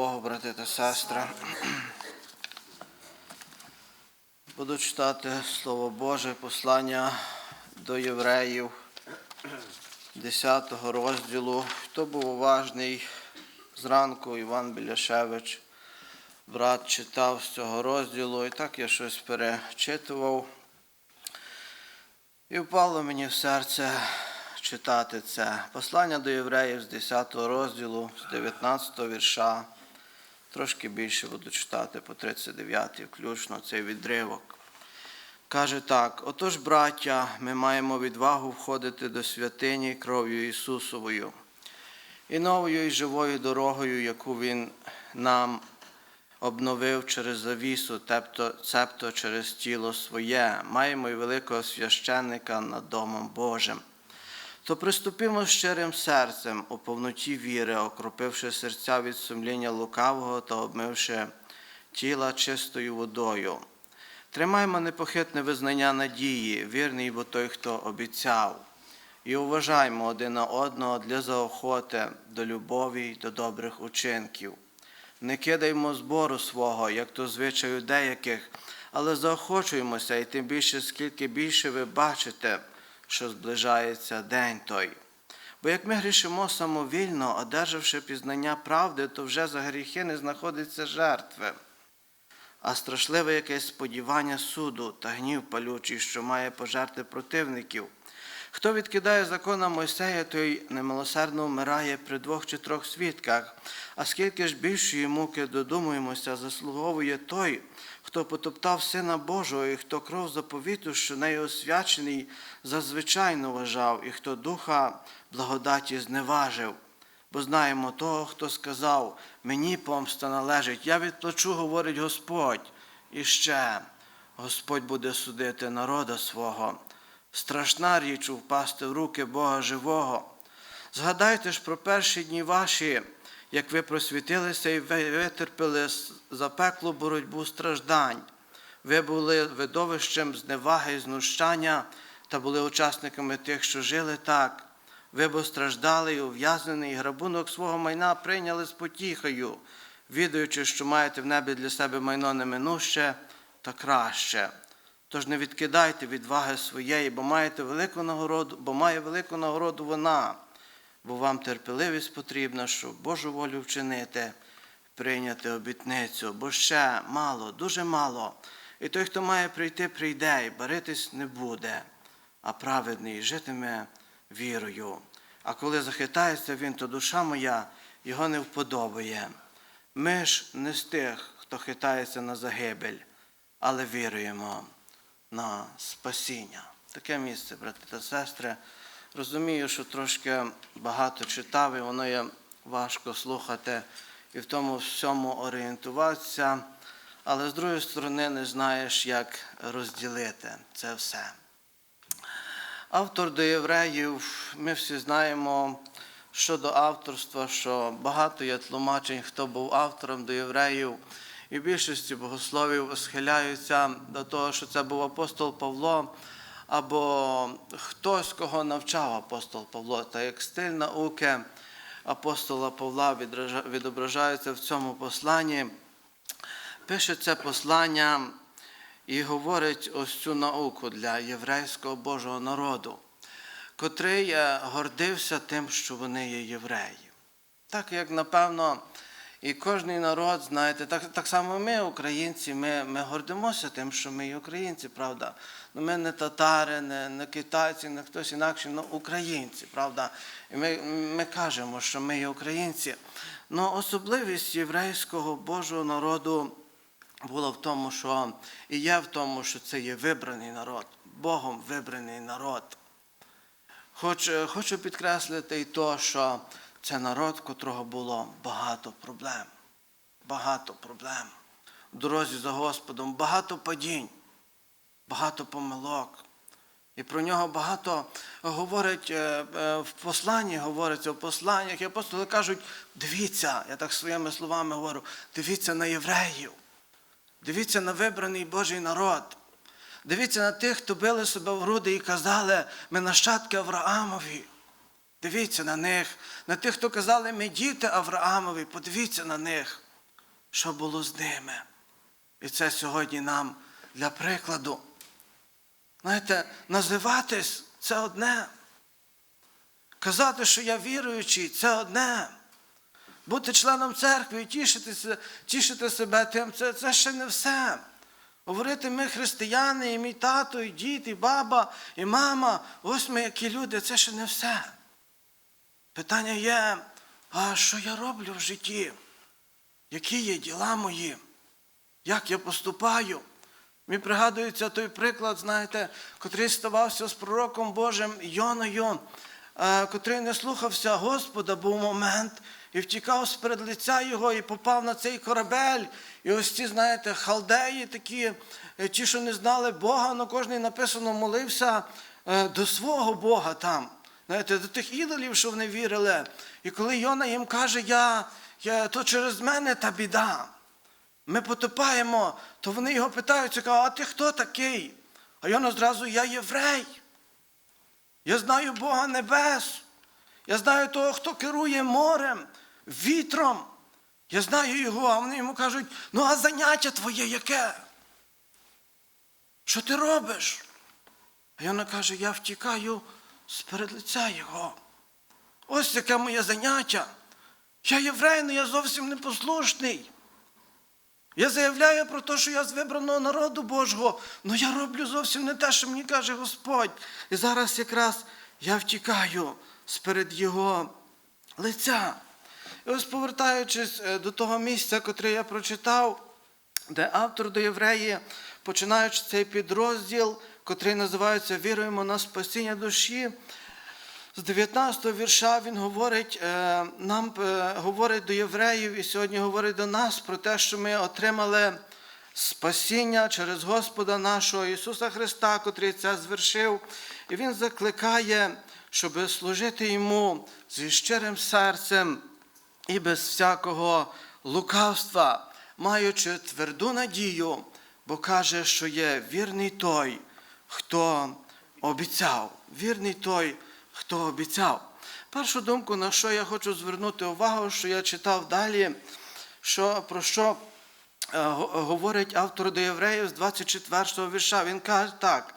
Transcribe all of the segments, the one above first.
Богу, брати та сестри. Буду читати Слово Боже, послання до євреїв 10 розділу. Хто був уважний зранку, Іван Біляшевич, брат читав з цього розділу, і так я щось перечитував. І впало мені в серце читати це. Послання до євреїв з 10 розділу, з 19 вірша. Трошки більше буду читати по 39 включно цей відривок. Каже так: отож, браття, ми маємо відвагу входити до святині кров'ю Ісусовою і новою і живою дорогою, яку Він нам обновив через завісу, тепто, цебто через тіло своє, маємо і великого священника над Домом Божим. То приступимо щирим серцем у повноті віри, окропивши серця від сумління лукавого та обмивши тіла чистою водою. Тримаймо непохитне визнання надії, вірний бо той, хто обіцяв, і уважаймо один на одного для заохоти до любові до добрих учинків. Не кидаймо збору свого, як то звичаю деяких, але заохочуємося, і тим більше, скільки більше ви бачите, що зближається день той. Бо як ми грішимо самовільно, одержавши пізнання правди, то вже за гріхи не знаходиться жертви, а страшливе якесь сподівання суду та гнів палючий, що має пожерти противників. Хто відкидає закона Мойсея, той немилосердно вмирає при двох чи трьох свідках, а скільки ж більшої муки додумуємося, заслуговує той, хто потоптав Сина Божого, і хто кров заповіту, що нею освячений, зазвичайно вважав, і хто духа благодаті зневажив. Бо знаємо того, хто сказав, мені помста належить, я відплачу, говорить Господь. І ще Господь буде судити народа свого. Страшна річ впасти в руки Бога живого. Згадайте ж про перші дні ваші, як ви просвітилися і витерпіли запеклу боротьбу страждань. Ви були видовищем зневаги і знущання та були учасниками тих, що жили так. Ви бо страждали і ув'язнений, і грабунок свого майна прийняли з потіхою, відаючи, що маєте в небі для себе майно неминуще та краще. Тож не відкидайте відваги своєї, бо маєте велику нагороду, бо має велику нагороду вона, бо вам терпеливість потрібна, щоб Божу волю вчинити, прийняти обітницю, бо ще мало, дуже мало. І той, хто має прийти, прийде, і баритись не буде, а праведний житиме вірою. А коли захитається він, то душа моя його не вподобає. Ми ж не з тих, хто хитається на загибель, але віруємо на спасіння. Таке місце, брати та сестри. Розумію, що трошки багато читав, і воно є важко слухати і в тому всьому орієнтуватися, але з другої сторони не знаєш, як розділити це все. Автор до євреїв, ми всі знаємо щодо авторства, що багато є тлумачень, хто був автором до євреїв. І більшості богословів схиляються до того, що це був апостол Павло, або хтось, кого навчав апостол Павло. Та як стиль науки апостола Павла відображається в цьому посланні, пише це послання і говорить ось цю науку для єврейського Божого народу, котрий гордився тим, що вони є євреї. Так як, напевно, і кожен народ, знаєте, так так само ми, українці, ми ми гордимося тим, що ми є українці, правда. Ну, Ми не татари, не не китайці, не хтось інакший, але українці, правда. І ми ми кажемо, що ми є українці. Но особливість єврейського Божого народу була в тому, що і є в тому, що це є вибраний народ, Богом вибраний народ. Хоч, Хочу підкреслити і то, що це народ, в котрого було багато проблем. Багато проблем. В дорозі за Господом, багато падінь, багато помилок. І про нього багато говорить в посланні, говориться в посланнях. І апостоли кажуть, дивіться, я так своїми словами говорю, дивіться на євреїв, дивіться на вибраний Божий народ. Дивіться на тих, хто били себе в груди і казали, ми нащадки Авраамові. Дивіться на них, на тих, хто казали, ми діти Авраамові, подивіться на них. що було з ними. І це сьогодні нам для прикладу. Знаєте, називатись це одне. Казати, що я віруючий, це одне. Бути членом церкви і тішитися, тішити себе тим, це, це ще не все. Говорити, ми християни, і мій тато, і дід, і баба, і мама, ось ми які люди, це ще не все. Питання є, а що я роблю в житті? Які є діла мої? Як я поступаю? Мені пригадується той приклад, знаєте, котрий ставався з пророком Божим Йоною, е, котрий не слухався Господа, був момент і втікав з перед лиця його і попав на цей корабель. І ось ці, знаєте, халдеї такі, е, ті, що не знали Бога, але кожен написано молився е, до свого Бога там. Знаєте, до тих ідолів, що вони вірили. І коли Йона їм каже, я, я, то через мене та біда. Ми потопаємо, то вони його питаються, кажуть, а ти хто такий? А Йона зразу, я єврей. Я знаю Бога небес. Я знаю того, хто керує морем, вітром. Я знаю його, а вони йому кажуть, ну а заняття твоє яке? Що ти робиш? А Йона каже, я втікаю з перед лиця його. Ось яке моє заняття. Я єврей, але я зовсім непослушний. Я заявляю про те, що я з вибраного народу Божого, але я роблю зовсім не те, що мені каже Господь. І зараз якраз я втікаю сперед Його лиця. І ось повертаючись е, до того місця, котре я прочитав, де автор до євреї, починаючи цей підрозділ, котрий називається Віруємо на спасіння душі. З 19 го вірша він говорить е, нам е, говорить до євреїв і сьогодні говорить до нас про те, що ми отримали спасіння через Господа нашого Ісуса Христа, котрий це звершив. І Він закликає, щоб служити Йому зі щирим серцем і без всякого лукавства, маючи тверду надію, бо каже, що є вірний той, хто обіцяв. Вірний той, хто обіцяв. Першу думку, на що я хочу звернути увагу, що я читав далі, що, про що е, говорить автор до євреїв з 24 го вірша. Він каже так: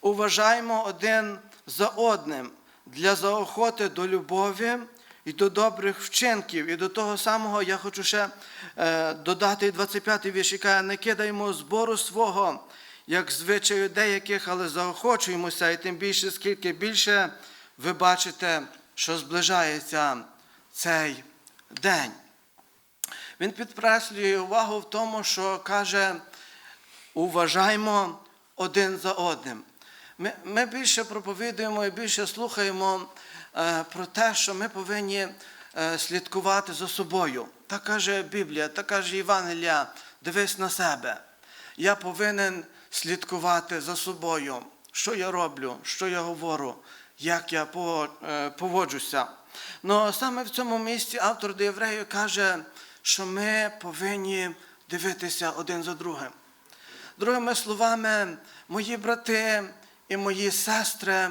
уважаймо один за одним для заохоти до любові і до добрих вчинків. І до того самого я хочу ще е, додати 25-й вірш, яка не кидаємо збору свого, як звичаю деяких, але заохочуємося, і тим більше, скільки більше ви бачите, що зближається цей день. Він підкреслює увагу в тому, що каже, уважаймо один за одним. Ми, ми більше проповідуємо і більше слухаємо е, про те, що ми повинні е, слідкувати за собою. Так каже Біблія, так каже Євангелія, дивись на себе. Я повинен слідкувати за собою, що я роблю, що я говорю, як я е, поводжуся. Но саме в цьому місці автор до євреїв каже, що ми повинні дивитися один за другим. Другими словами, мої брати і мої сестри,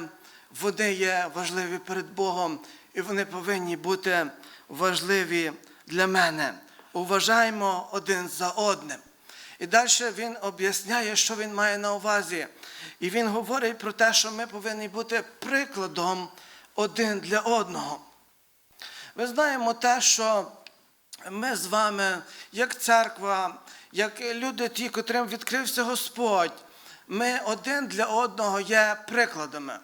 вони є важливі перед Богом, і вони повинні бути важливі для мене. Уважаємо один за одним. І далі він об'ясняє, що він має на увазі. І він говорить про те, що ми повинні бути прикладом один для одного. Ми знаємо те, що ми з вами, як церква, як люди ті, котрим відкрився Господь, ми один для одного є прикладами.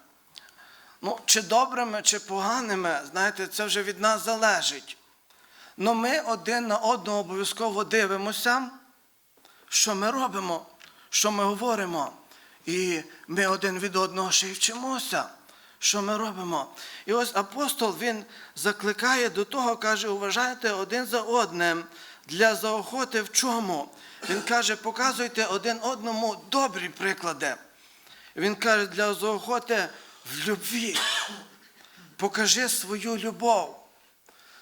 Ну, чи добрими, чи поганими, знаєте, це вже від нас залежить. Но ми один на одного обов'язково дивимося, що ми робимо, що ми говоримо. І ми один від одного ще й вчимося, що ми робимо. І ось апостол він закликає до того, каже, уважайте один за одним для заохоти в чому. Він каже, показуйте один одному добрі приклади. Він каже, для заохоти в любві. Покажи свою любов.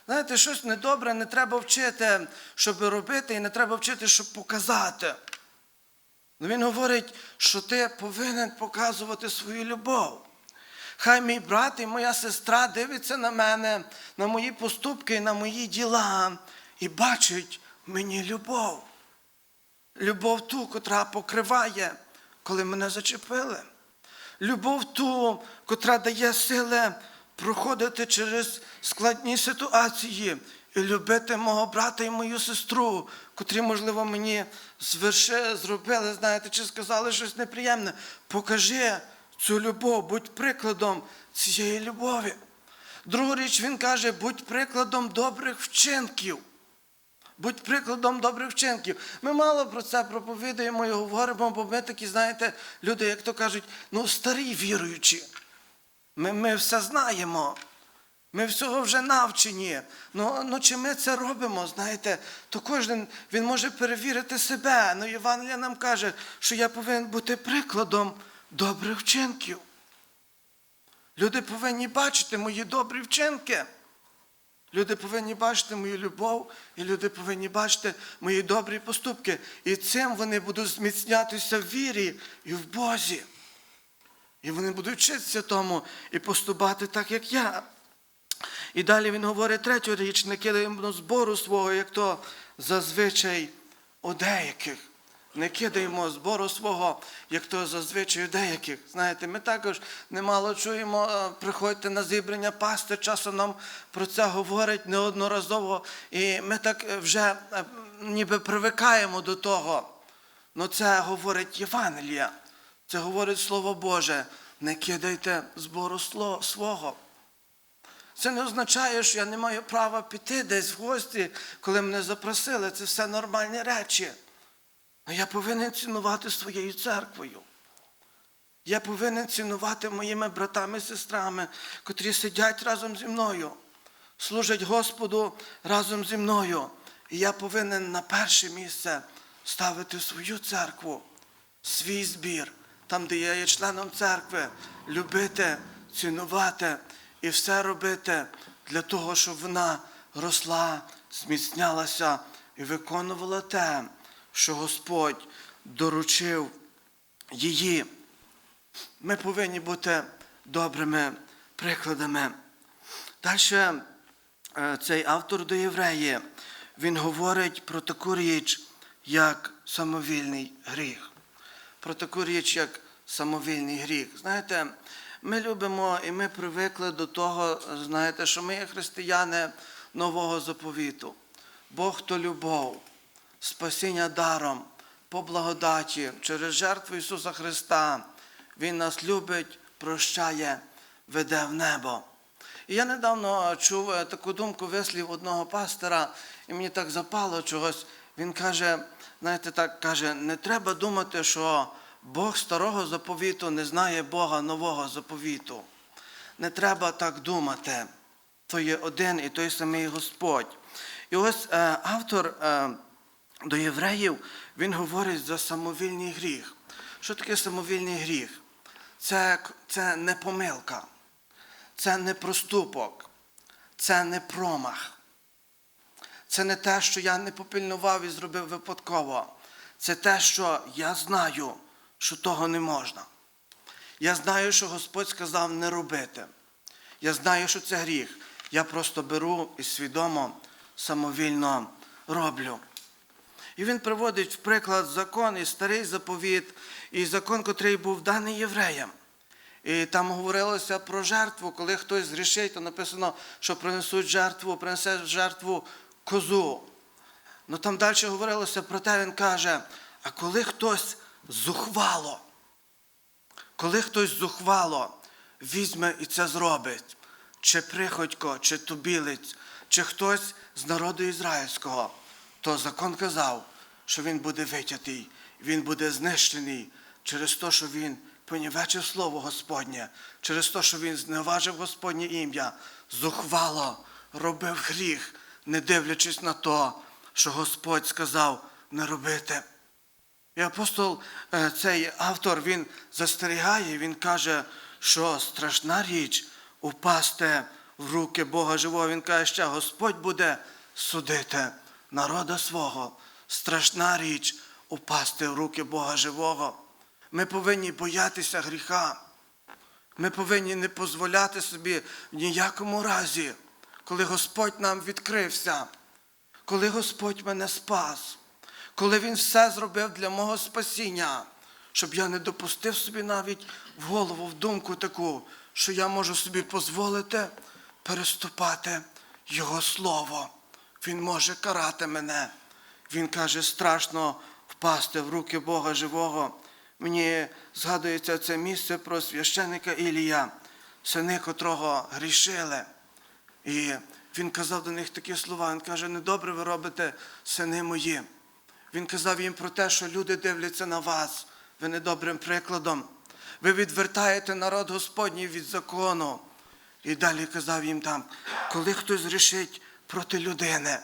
Знаєте, щось недобре не треба вчити, щоб робити, і не треба вчити, щоб показати. Ну, Він говорить, що ти повинен показувати свою любов. Хай мій брат і моя сестра дивляться на мене, на мої поступки і на мої діла і бачать мені любов. Любов ту, котра покриває, коли мене зачепили. Любов ту, котра дає сили проходити через складні ситуації і любити мого брата і мою сестру, котрі, можливо, мені зверши, зробили, знаєте, чи сказали щось неприємне. Покажи цю любов, будь прикладом цієї любові. Другу річ він каже, будь прикладом добрих вчинків. Будь прикладом добрих вчинків. Ми мало про це проповідуємо і говоримо, бо ми такі, знаєте, люди, як то кажуть, ну старі віруючі. Ми, ми все знаємо. Ми всього вже навчені. Ну, ну чи ми це робимо, знаєте, то кожен він може перевірити себе. Ну, Євангелія нам каже, що я повинен бути прикладом добрих вчинків. Люди повинні бачити мої добрі вчинки. Люди повинні бачити мою любов, і люди повинні бачити мої добрі поступки. І цим вони будуть зміцнятися в вірі і в Бозі. І вони будуть вчитися тому і поступати так, як я. І далі він говорить третю річ, не кидаємо збору свого, як то зазвичай у деяких. Не кидаємо збору свого, як то зазвичай у деяких. Знаєте, ми також немало чуємо, е, приходьте на зібрання пасти, часом нам про це говорять неодноразово. І ми так вже е, ніби привикаємо до того. Ну це говорить Євангелія, це говорить Слово Боже. Не кидайте збору свого. Це не означає, що я не маю права піти десь в гості, коли мене запросили. Це все нормальні речі. Але я повинен цінувати своєю церквою. Я повинен цінувати моїми братами і сестрами, котрі сидять разом зі мною, служать Господу разом зі мною. І я повинен на перше місце ставити свою церкву, свій збір, там, де я є членом церкви, любити, цінувати і все робити для того, щоб вона росла, зміцнялася і виконувала те, що Господь доручив її. Ми повинні бути добрими прикладами. Далі цей автор до євреї, він говорить про таку річ, як самовільний гріх. Про таку річ, як самовільний гріх. Знаєте, ми любимо і ми привикли до того, знаєте, що ми є християни нового заповіту. Бог то любов, спасіння даром, по благодаті, через жертву Ісуса Христа. Він нас любить, прощає, веде в небо. І я недавно чув е, таку думку вислів одного пастора, і мені так запало чогось. Він каже, знаєте, так каже, не треба думати, що Бог старого заповіту не знає Бога нового заповіту. Не треба так думати. То є один і той самий Господь. І ось е, автор е, до євреїв він говорить за самовільний гріх. Що таке самовільний гріх? Це, це не помилка, це не проступок, це не промах. Це не те, що я не попильнував і зробив випадково. Це те, що я знаю, що того не можна. Я знаю, що Господь сказав не робити. Я знаю, що це гріх. Я просто беру і свідомо, самовільно роблю. І він приводить в приклад закон і старий заповіт, і закон, котрий був даний євреям. І там говорилося про жертву, коли хтось зрішить, то написано, що принесуть жертву, принесе жертву козу. Ну там далі говорилося про те, він каже, а коли хтось зухвало, коли хтось зухвало візьме і це зробить, чи приходько, чи тубілець, чи хтось з народу ізраїльського, то закон казав, що він буде витятий, він буде знищений через те, що він понівечив слово Господнє, через те, що він зневажив Господнє ім'я, зухвало робив гріх, не дивлячись на те, що Господь сказав не робити. І апостол, е, цей автор, він застерігає, він каже, що страшна річ упасти в руки Бога живого. Він каже, що Господь буде судити народа свого. Страшна річ упасти в руки Бога живого. Ми повинні боятися гріха. Ми повинні не дозволяти собі в ніякому разі, коли Господь нам відкрився, коли Господь мене спас, коли Він все зробив для мого спасіння, щоб я не допустив собі навіть в голову, в думку таку, що я можу собі дозволити переступати Його Слово. Він може карати мене. Він каже, страшно впасти в руки Бога живого. Мені згадується це місце про священника Ілія, сини котрого грішили. І він казав до них такі слова. Він каже, недобре ви робите, сини мої. Він казав їм про те, що люди дивляться на вас. Ви недобрим прикладом. Ви відвертаєте народ Господній від закону. І далі казав їм там, коли хтось грішить проти людини,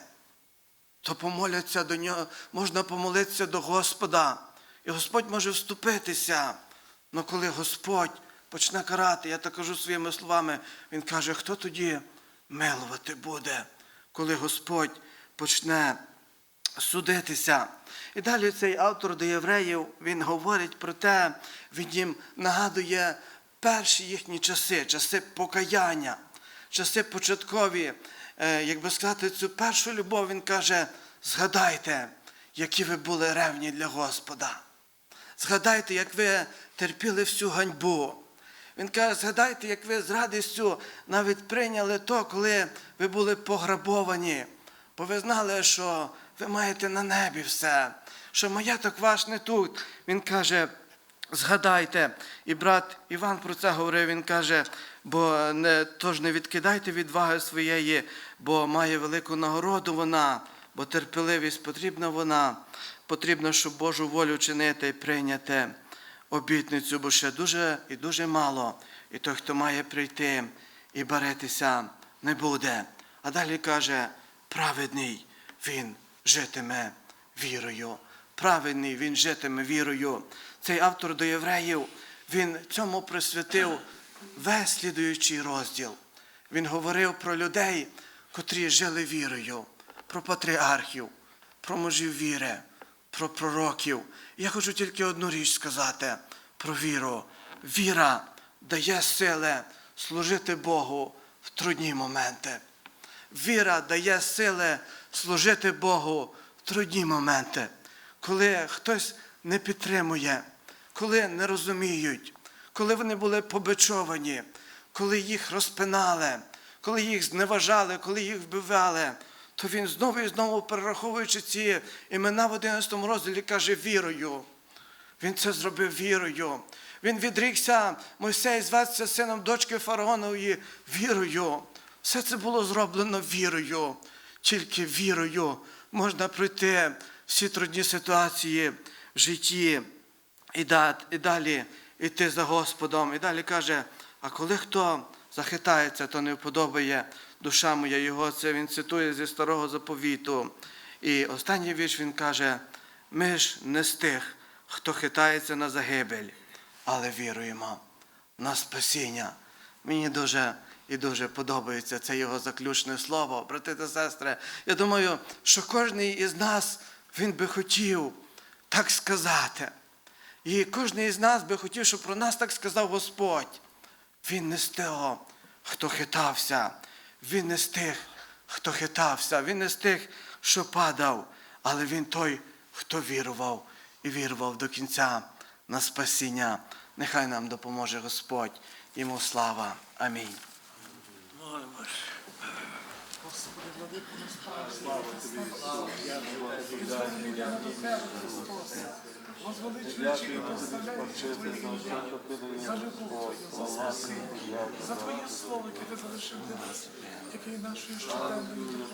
то помоляться до нього, можна помолитися до Господа. І Господь може вступитися. Але коли Господь почне карати, я так кажу своїми словами, Він каже, хто тоді милувати буде, коли Господь почне судитися. І далі цей автор до євреїв він говорить про те, він їм нагадує перші їхні часи, часи покаяння, часи початкові. Е, Як би сказати, цю першу любов, він каже: згадайте, які ви були ревні для Господа. Згадайте, як ви терпіли всю ганьбу. Він каже, згадайте, як ви з радістю навіть прийняли то, коли ви були пограбовані, бо ви знали, що ви маєте на небі все, що маєток ваш не тут. Він каже, згадайте, і брат Іван про це говорив, він каже, бо не, тож не відкидайте відваги своєї, бо має велику нагороду вона, бо терпеливість потрібна вона, потрібно, щоб Божу волю чинити і прийняти обітницю, бо ще дуже і дуже мало. І той, хто має прийти і баритися, не буде. А далі каже, праведний він житиме вірою. Праведний він житиме вірою. Цей автор до євреїв, він цьому присвятив весь слідуючий розділ. Він говорив про людей, котрі жили вірою, про патріархів, про мужів віри, про пророків. Я хочу тільки одну річ сказати про віру. Віра дає сили служити Богу в трудні моменти. Віра дає сили служити Богу в трудні моменти, коли хтось не підтримує, коли не розуміють, коли вони були побичовані, коли їх розпинали, коли їх зневажали, коли їх вбивали, то він знову і знову перераховуючи ці імена в 11 розділі, каже вірою. Він це зробив вірою. Він відрікся Мойсей зватися сином дочки фараонової вірою. Все це було зроблено вірою. Тільки вірою можна пройти всі трудні ситуації в житті і далі йти за Господом. І далі каже: а коли хто захитається, то не вподобає душа моя його. Це він цитує зі старого заповіту. І останній вірш він каже: ми ж не з тих, хто хитається на загибель, але віруємо на спасіння. Мені дуже і дуже подобається це його заключне слово, брати та сестри. Я думаю, що кожен із нас він би хотів так сказати. І кожен із нас би хотів, щоб про нас так сказав Господь. Він не з того, хто хитався, він не з тих, хто хитався, він не з тих, що падав, але він той, хто вірував і вірував до кінця на спасіння. Нехай нам допоможе Господь. Йому слава. Амінь. За Твоє слово, яке ти залишив для нас, яке є нашою щоденною.